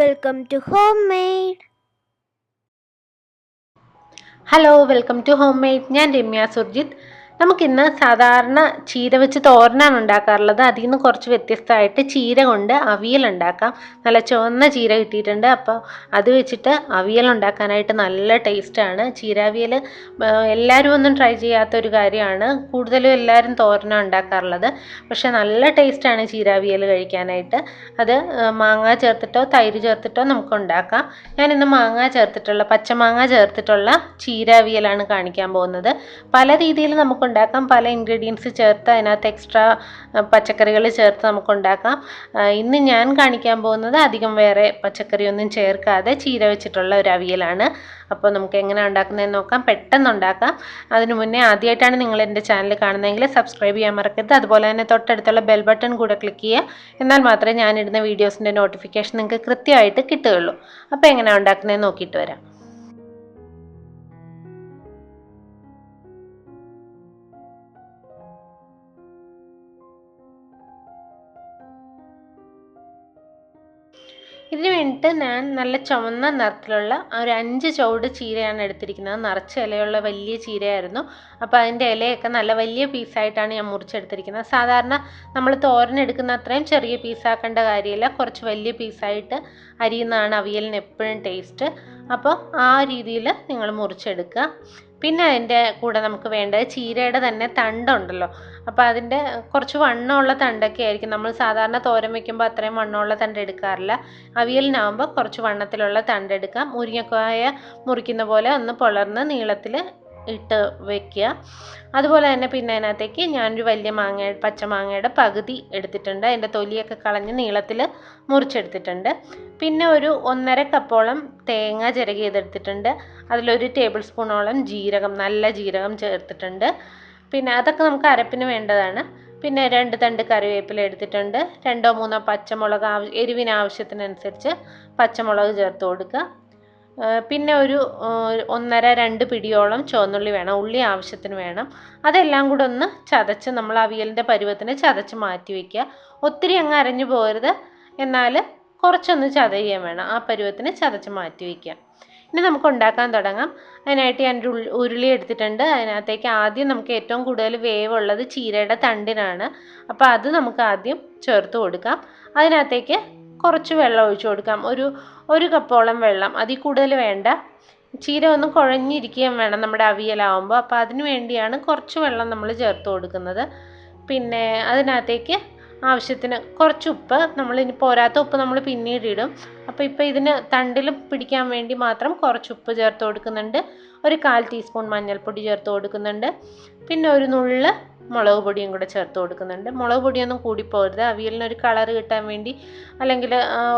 Welcome home made hello welcome to home made ഞാൻ രമ്യ സുർജിത്ത്. നമുക്കിന്ന് സാധാരണ ചീര വെച്ച് തോരനാണ് ഉണ്ടാക്കാറുള്ളത്. അതിൽ നിന്ന് കുറച്ച് വ്യത്യസ്തമായിട്ട് ചീര കൊണ്ട് അവിയൽ ഉണ്ടാക്കാം. നല്ല ചുവന്ന ചീര കിട്ടിയിട്ടുണ്ട്. അപ്പോൾ അത് വെച്ചിട്ട് അവിയൽ ഉണ്ടാക്കാനായിട്ട് നല്ല ടേസ്റ്റാണ്. ചീരാവിയൽ എല്ലാവരും ഒന്നും ട്രൈ ചെയ്യാത്ത ഒരു കാര്യമാണ്. കൂടുതലും എല്ലാവരും തോരനാണ് ഉണ്ടാക്കാറുള്ളത്. പക്ഷേ നല്ല ടേസ്റ്റാണ് ചീരാവിയൽ കഴിക്കാനായിട്ട്. അത് മാങ്ങ ചേർത്തിട്ടോ തൈര് ചേർത്തിട്ടോ നമുക്ക് ഉണ്ടാക്കാം. ഞാനിന്ന് മാങ്ങ ചേർത്തിട്ടുള്ള പച്ചമാങ്ങ ചേർത്തിട്ടുള്ള ചീരാവിയലാണ് കാണിക്കാൻ പോകുന്നത്. പല രീതിയിൽ നമുക്ക് ഉണ്ടാക്കാം പല ഇൻഗ്രീഡിയൻസ് ചേർത്ത് അതിനകത്ത് എക്സ്ട്രാ പച്ചക്കറികൾ ചേർത്ത് നമുക്ക് ഉണ്ടാക്കാം ഇന്ന് ഞാൻ കാണിക്കാൻ പോകുന്നത് അധികം വേറെ പച്ചക്കറിയൊന്നും ചേർക്കാതെ ചീര വെച്ചിട്ടുള്ള ഒരു അവിയലാണ്. അപ്പോൾ നമുക്ക് എങ്ങനെ ഉണ്ടാക്കുന്നതെന്ന് നോക്കാം. പെട്ടെന്ന് ഉണ്ടാക്കാം. അതിനു മുന്നേ ആദ്യമായിട്ടാണ് നിങ്ങൾ എന്റെ ചാനൽ കാണുന്നതെങ്കിൽ സബ്സ്ക്രൈബ് ചെയ്യാൻ മറക്കരുത്. അതുപോലെ തന്നെ തൊട്ടടുത്തുള്ള ബെൽ ബട്ടൺ കൂടെ ക്ലിക്ക് ചെയ്യുക. എന്നാൽ മാത്രമേ ഞാനിടുന്ന വീഡിയോസിന്റെ നോട്ടിഫിക്കേഷൻ നിങ്ങൾക്ക് കൃത്യമായിട്ട് കിട്ടുകയുള്ളൂ. അപ്പോൾ എങ്ങനെ ഉണ്ടാക്കുന്നതെന്ന് നോക്കിയിട്ട് വരാം. ഇതിന് വേണ്ടിയിട്ട് ഞാൻ നല്ല ചുവന്ന നിറത്തിലുള്ള ഒരു അഞ്ച് ചുവട് ചീരയാണ് എടുത്തിരിക്കുന്നത്. നിറച്ച് ഇലയുള്ള വലിയ ചീരയായിരുന്നു. അപ്പോൾ അതിന്റെ ഇലയൊക്കെ നല്ല വലിയ പീസായിട്ടാണ് ഞാൻ മുറിച്ചെടുത്തിരിക്കുന്നത്. സാധാരണ നമ്മൾ തോരനെടുക്കുന്ന അത്രയും ചെറിയ പീസാക്കേണ്ട കാര്യമില്ല. കുറച്ച് വലിയ പീസായിട്ട് അരിയുന്നതാണ് അവിയലിന് എപ്പോഴും ടേസ്റ്റ് അപ്പോൾ ആ രീതിയിൽ നിങ്ങൾ മുറിച്ചെടുക്കുക. പിന്നെ അതിന്റെ കൂടെ നമുക്ക് വേണ്ടത് ചീരയുടെ തന്നെ തണ്ടുണ്ടല്ലോ. അപ്പോൾ അതിന്റെ കുറച്ച് വണ്ണമുള്ള തണ്ടൊക്കെ ആയിരിക്കും. നമ്മൾ സാധാരണ തോരൻ വയ്ക്കുമ്പോൾ അത്രയും വണ്ണമുള്ള തണ്ട് എടുക്കാറില്ല. അവിയലിനാവുമ്പോൾ കുറച്ച് വണ്ണത്തിലുള്ള തണ്ട് എടുക്കാം. മുരിങ്ങക്കായ മുറിക്കുന്ന പോലെ ഒന്ന് പൊളർന്ന് നീളത്തിൽ ഇട്ട് വെക്കുക. അതുപോലെ തന്നെ പിന്നെ അതിനകത്തേക്ക് ഞാനൊരു വലിയ മാങ്ങ പച്ചമാങ്ങയുടെ പകുതി എടുത്തിട്ടുണ്ട്. അതിന്റെ തൊലിയൊക്കെ കളഞ്ഞ് നീളത്തിൽ മുറിച്ചെടുത്തിട്ടുണ്ട്. പിന്നെ ഒരു ഒന്നര കപ്പോളം തേങ്ങ ചിരകിയതെടുത്തിട്ടുണ്ട് അതിലൊരു ടേബിൾ സ്പൂണോളം ജീരകം നല്ല ജീരകം ചേർത്തിട്ടുണ്ട്. പിന്നെ അതൊക്കെ നമുക്ക് അരപ്പിന് വേണ്ടതാണ്. പിന്നെ രണ്ട് തണ്ട് കറിവേപ്പില എടുത്തിട്ടുണ്ട്. രണ്ടോ മൂന്നോ പച്ചമുളക് ആവശ്യ എരിവിന് ആവശ്യത്തിനനുസരിച്ച് പച്ചമുളക് ചേർത്ത് കൊടുക്കുക. പിന്നെ ഒരു ഒന്നര രണ്ട് പിടിയോളം ചുവന്നുള്ളി വേണം ഉള്ളി ആവശ്യത്തിന് വേണം. അതെല്ലാം കൂടെ ഒന്ന് ചതച്ച് നമ്മൾ അവിയലിന്റെ പരുവത്തിന് ചതച്ച് മാറ്റി വയ്ക്കുക ഒത്തിരി അങ്ങ് അരഞ്ഞു പോകരുത്. എന്നാൽ കുറച്ചൊന്ന് ചതയുകയും വേണം. ആ പരുവത്തിന് ചതച്ച് മാറ്റി വയ്ക്കുക ഇനി നമുക്ക് ഉണ്ടാക്കാൻ തുടങ്ങാം. അതിനായിട്ട് ഞാൻ ഉരുളി എടുത്തിട്ടുണ്ട്. അതിനകത്തേക്ക് ആദ്യം നമുക്ക് ഏറ്റവും കൂടുതൽ വേവുള്ളത് ചീരയുടെ തണ്ടിനാണ്. അപ്പോൾ അത് നമുക്ക് ആദ്യം ചേർത്ത് കൊടുക്കാം. അതിനകത്തേക്ക് കുറച്ച് വെള്ളം ഒഴിച്ചു കൊടുക്കാം. ഒരു ഒരു കപ്പോളം വെള്ളം അതിൽ കൂടുതൽ വേണ്ട. ചീര ഒന്ന് കുഴഞ്ഞിരിക്കുകയും വേണം നമ്മുടെ അവിയലാവുമ്പോൾ. അപ്പോൾ അതിന് വേണ്ടിയാണ് കുറച്ച് വെള്ളം നമ്മൾ ചേർത്ത് കൊടുക്കുന്നത്. പിന്നെ അതിനകത്തേക്ക് ആവശ്യത്തിന് കുറച്ച് ഉപ്പ്. നമ്മൾ ഇനി പോരാത്ത ഉപ്പ് നമ്മൾ പിന്നീട് ഇടും. അപ്പോൾ ഇപ്പോൾ ഇതിന് തണ്ടിൽ പിടിക്കാൻ വേണ്ടി മാത്രം കുറച്ച് ഉപ്പ് ചേർത്ത് കൊടുക്കുന്നുണ്ട്. ഒരു കാൽ ടീസ്പൂൺ മഞ്ഞൾപ്പൊടി ചേർത്ത് കൊടുക്കുന്നുണ്ട്. പിന്നെ ഒരു നുള്ള് മുളക് പൊടിയും കൂടെ ചേർത്ത് കൊടുക്കുന്നുണ്ട്. മുളക് പൊടിയൊന്നും കൂടിപ്പോകരുത്. അവിയലിന് ഒരു കളർ കിട്ടാൻ വേണ്ടി അല്ലെങ്കിൽ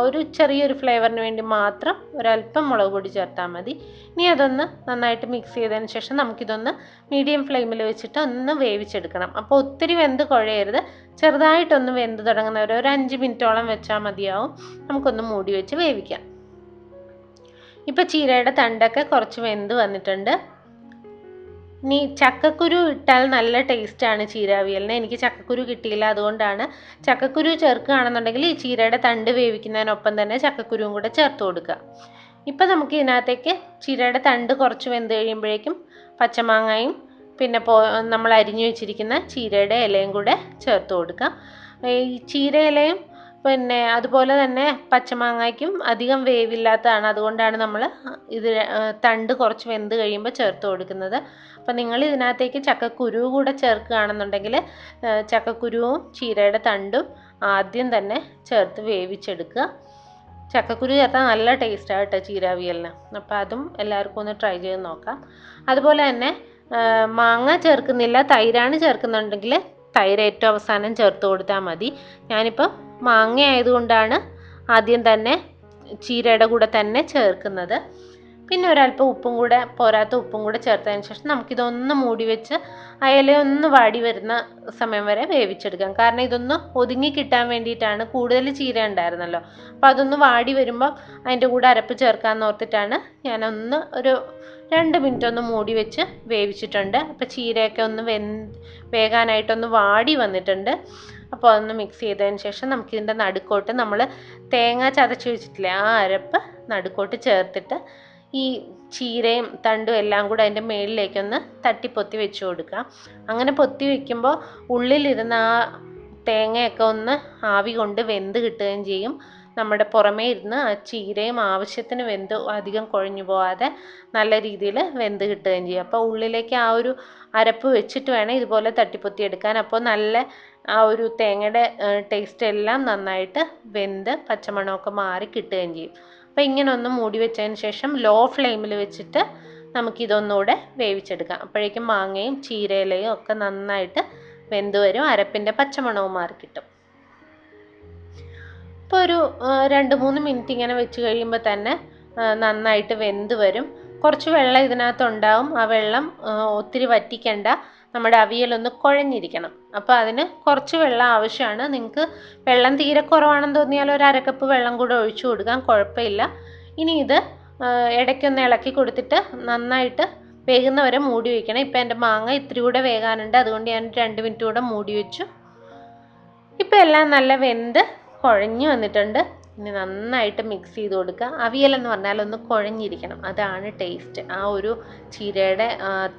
ഒരു ചെറിയൊരു ഫ്ലേവറിന് വേണ്ടി മാത്രം ഒരല്പം മുളക് പൊടി ചേർത്താൽ മതി. ഇനി അതൊന്ന് നന്നായിട്ട് മിക്സ് ചെയ്തതിന് ശേഷം നമുക്കിതൊന്ന് മീഡിയം ഫ്ലെയിമിൽ വെച്ചിട്ട് ഒന്ന് വേവിച്ചെടുക്കണം. അപ്പോൾ ഒത്തിരി വെന്ത് കുഴയരുത്. ചെറുതായിട്ടൊന്ന് വെന്ത് തുടങ്ങുന്നവരെ ഒരു അഞ്ച് മിനിറ്റോളം വെച്ചാൽ മതിയാവും. നമുക്കൊന്ന് മൂടി വെച്ച് വേവിക്കാം. ഇപ്പോൾ ചീരയുടെ തണ്ടൊക്കെ കുറച്ച് വെന്ത് വന്നിട്ടുണ്ട്. ഇനി ചക്കക്കുരു ഇട്ടാൽ നല്ല ടേസ്റ്റാണ് ചീരാവിയലിന്. എനിക്ക് ചക്കക്കുരു കിട്ടിയില്ല അതുകൊണ്ടാണ്. ചക്കക്കുരു ചേർക്കുകയാണെന്നുണ്ടെങ്കിൽ ഈ ചീരയുടെ തണ്ട് വേവിക്കുന്നതിനൊപ്പം തന്നെ ചക്കക്കുരുവും കൂടെ ചേർത്ത് കൊടുക്കുക. ഇപ്പം നമുക്ക് ഇതിനകത്തേക്ക് ചീരയുടെ തണ്ട് കുറച്ച് വെന്ത് കഴിയുമ്പോഴേക്കും പച്ചമാങ്ങയും പിന്നെ പോ നമ്മൾ അരിഞ്ഞു വെച്ചിരിക്കുന്ന ചീരയുടെ ഇലയും കൂടെ ചേർത്ത് കൊടുക്കുക. ഈ ചീര ഇലയും പിന്നെ അതുപോലെ തന്നെ പച്ചമാങ്ങയ്ക്കും അധികം വേവില്ലാത്തതാണ്. അതുകൊണ്ടാണ് നമ്മൾ ഇത് തണ്ട് കുറച്ച് വെന്ത് കഴിയുമ്പോൾ ചേർത്ത് കൊടുക്കുന്നത്. അപ്പം നിങ്ങൾ ഇതിനകത്തേക്ക് ചക്കക്കുരു കൂടെ ചേർക്കുകയാണെന്നുണ്ടെങ്കിൽ ചക്കക്കുരുവും ചീരയുടെ തണ്ടും ആദ്യം തന്നെ ചേർത്ത് വേവിച്ചെടുക്കുക. ചക്കക്കുരു ചേർത്താൽ നല്ല ടേസ്റ്റാണ് കേട്ടോ ചീരാവിയലിന്. അപ്പം അപ്പോൾ അതും എല്ലാവർക്കും ഒന്ന് ട്രൈ ചെയ്ത് നോക്കാം. അതുപോലെ തന്നെ മാങ്ങ ചേർക്കുന്നില്ല തൈരാണ് ചേർക്കുന്നുണ്ടെങ്കിൽ തൈര് ഏറ്റവും അവസാനം ചേർത്ത് കൊടുത്താൽ മതി. ഞാനിപ്പോൾ മാങ്ങ ആയതുകൊണ്ടാണ് ആദ്യം തന്നെ ചീരയുടെ കൂടെ തന്നെ ചേർക്കുന്നത്. പിന്നെ ഒരല്പം ഉപ്പും കൂടെ പോരാത്ത ഉപ്പും കൂടെ ചേർത്തതിന് ശേഷം നമുക്കിതൊന്ന് മൂടി വെച്ച് അയല ഒന്ന് വാടി വരുന്ന സമയം വരെ വേവിച്ചെടുക്കാം. കാരണം ഇതൊന്ന് ഒതുങ്ങി കിട്ടാൻ വേണ്ടിയിട്ടാണ് കൂടുതൽ ചീര ഉണ്ടായിരുന്നല്ലോ. അപ്പം അതൊന്ന് വാടി വരുമ്പോൾ അതിന്റെ കൂടെ അരപ്പ് ചേർക്കാമെന്ന് ഓർത്തിട്ടാണ് ഞാനൊന്ന് ഒരു രണ്ട് മിനിറ്റ് ഒന്ന് മൂടി വെച്ച് വേവിച്ചിട്ടുണ്ട്. അപ്പം ചീരയൊക്കെ ഒന്ന് വെന്ത് വേകാനായിട്ടൊന്ന് വാടി വന്നിട്ടുണ്ട്. അപ്പോൾ അതൊന്ന് മിക്സ് ചെയ്തതിന് ശേഷം നമുക്കിതിന്റെ നടുക്കോട്ട് നമ്മൾ തേങ്ങ ചതച്ച് വെച്ചിട്ടില്ലേ ആ അരപ്പ് നടുക്കോട്ട് ചേർത്തിട്ട് ഈ ചീരയും തണ്ടും എല്ലാം കൂടെ അതിന്റെ മേളിലേക്കൊന്ന് തട്ടി പൊത്തി വെച്ച് കൊടുക്കുക. അങ്ങനെ പൊത്തി വെക്കുമ്പോൾ ഉള്ളിലിരുന്ന ആ തേങ്ങയൊക്കെ ഒന്ന് ആവി കൊണ്ട് വെന്ത് കിട്ടുകയും ചെയ്യും. നമ്മുടെ പുറമേ ഇരുന്ന് ആ ചീരയും ആവശ്യത്തിന് വെന്ത് അധികം കുഴഞ്ഞു പോവാതെ നല്ല രീതിയിൽ വെന്ത് കിട്ടുകയും ചെയ്യും. അപ്പോൾ ഉള്ളിലേക്ക് ആ ഒരു അരപ്പ് വെച്ചിട്ട് വേണം ഇതുപോലെ തട്ടിപ്പൊത്തി എടുക്കാൻ. അപ്പോൾ നല്ല ആ ഒരു തേങ്ങയുടെ ടേസ്റ്റ് എല്ലാം നന്നായിട്ട് വെന്ത് പച്ചമണമൊക്കെ മാറി കിട്ടുകയും ചെയ്യും. അപ്പോൾ ഇങ്ങനെ ഒന്ന് മൂടി വെച്ചതിന് ശേഷം ലോ ഫ്ലെയിമിൽ വെച്ചിട്ട് നമുക്കിതൊന്നുകൂടെ വേവിച്ചെടുക്കാം. അപ്പോഴേക്കും മാങ്ങയും ചീരയിലയും ഒക്കെ നന്നായിട്ട് വെന്ത് വരും. അരപ്പിന്റെ പച്ചമണവും മാറി കിട്ടും. ഇപ്പോൾ ഒരു രണ്ട് മൂന്ന് മിനിറ്റ് ഇങ്ങനെ വെച്ച് കഴിയുമ്പോൾ തന്നെ നന്നായിട്ട് വെന്ത് വരും. കുറച്ച് വെള്ളം ഇതിനകത്തുണ്ടാവും. ആ വെള്ളം ഒത്തിരി വറ്റിക്കണ്ട. നമ്മുടെ അവിയലൊന്ന് കുഴഞ്ഞിരിക്കണം. അപ്പോൾ അതിന് കുറച്ച് വെള്ളം ആവശ്യമാണ്. നിങ്ങൾക്ക് വെള്ളം തീരെ കുറവാണെന്ന് തോന്നിയാൽ ഒരു അരക്കപ്പ് വെള്ളം കൂടെ ഒഴിച്ചു കൊടുക്കാം. കുഴപ്പമില്ല. ഇനി ഇത് ഇടയ്ക്കൊന്ന് ഇളക്കി കൊടുത്തിട്ട് നന്നായിട്ട് വേകുന്നവരെ മൂടി വയ്ക്കണം ഇപ്പം എന്റെ മാങ്ങ ഇത്തിരി കൂടെ വേകാനുണ്ട്. അതുകൊണ്ട് ഞാൻ രണ്ട് മിനിറ്റ് കൂടെ മൂടി വെച്ചു. ഇപ്പം എല്ലാം നല്ല വെന്ത് കുഴഞ്ഞു വന്നിട്ടുണ്ട്. ഇനി നന്നായിട്ട് മിക്സ് ചെയ്ത് കൊടുക്കുക. അവിയൽ എന്ന് പറഞ്ഞാൽ ഒന്ന് കുഴഞ്ഞിരിക്കണം. അതാണ് ടേസ്റ്റ് ആ ഒരു ചീരയുടെ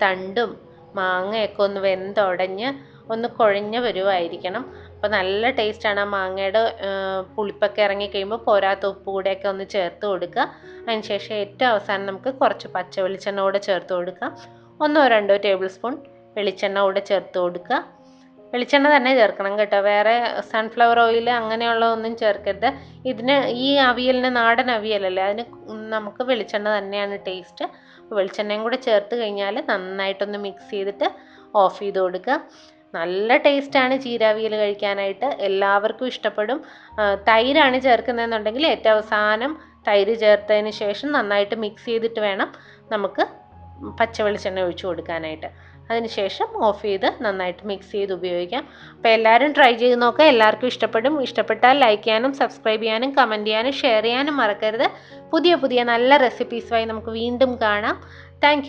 തണ്ടും മാങ്ങയൊക്കെ ഒന്ന് വെന്തുടഞ്ഞ് ഒന്ന് കുഴഞ്ഞ് വരുമായിരിക്കണം അപ്പോൾ നല്ല ടേസ്റ്റാണ് ആ മാങ്ങയുടെ പുളിപ്പൊക്കെ ഇറങ്ങി കഴിയുമ്പോൾ പോരാത്ത ഉപ്പ് കൂടെയൊക്കെ ഒന്ന് ചേർത്ത് കൊടുക്കുക. അതിനുശേഷം ഏറ്റവും അവസാനം നമുക്ക് കുറച്ച് പച്ച വെളിച്ചെണ്ണ കൂടെ ചേർത്ത് കൊടുക്കുക. ഒന്നോ രണ്ടോ ടേബിൾ സ്പൂൺ വെളിച്ചെണ്ണ കൂടെ ചേർത്ത് കൊടുക്കുക. വെളിച്ചെണ്ണ തന്നെ ചേർക്കണം കേട്ടോ. വേറെ സൺഫ്ലവർ ഓയിൽ അങ്ങനെയുള്ള ഒന്നും ചേർക്കരുത്. ഇതിന് ഈ അവിയലിന് നാടൻ അവിയലല്ലേ? അതിന് നമുക്ക് വെളിച്ചെണ്ണ തന്നെയാണ് ടേസ്റ്റ്. വെളിച്ചെണ്ണയും കൂടെ ചേർത്ത് കഴിഞ്ഞാൽ നന്നായിട്ടൊന്ന് മിക്സ് ചെയ്തിട്ട് ഓഫ് ചെയ്ത് കൊടുക്കുക. നല്ല ടേസ്റ്റാണ് ചീരാവിയൽ കഴിക്കാനായിട്ട്. എല്ലാവർക്കും ഇഷ്ടപ്പെടും. തൈരാണ് ചേർക്കുന്നതെന്നുണ്ടെങ്കിൽ ഏറ്റവും അവസാനം തൈര് ചേർത്തതിന് ശേഷം നന്നായിട്ട് മിക്സ് ചെയ്തിട്ട് വേണം നമുക്ക് പച്ച വെളിച്ചെണ്ണ ഒഴിച്ചു കൊടുക്കാനായിട്ട്. അതിനുശേഷം ഓഫ് ചെയ്ത് നന്നായിട്ട് മിക്സ് ചെയ്ത് ഉപയോഗിക്കാം. അപ്പോൾ എല്ലാവരും ട്രൈ ചെയ്ത് നോക്കുക എല്ലാവർക്കും ഇഷ്ടപ്പെടും. ഇഷ്ടപ്പെട്ടാൽ ലൈക്ക് ചെയ്യാനും സബ്സ്ക്രൈബ് ചെയ്യാനും കമന്റ് ചെയ്യാനും ഷെയർ ചെയ്യാനും മറക്കരുത്. പുതിയ പുതിയ നല്ല റെസിപ്പീസുമായി നമുക്ക് വീണ്ടും കാണാം. താങ്ക്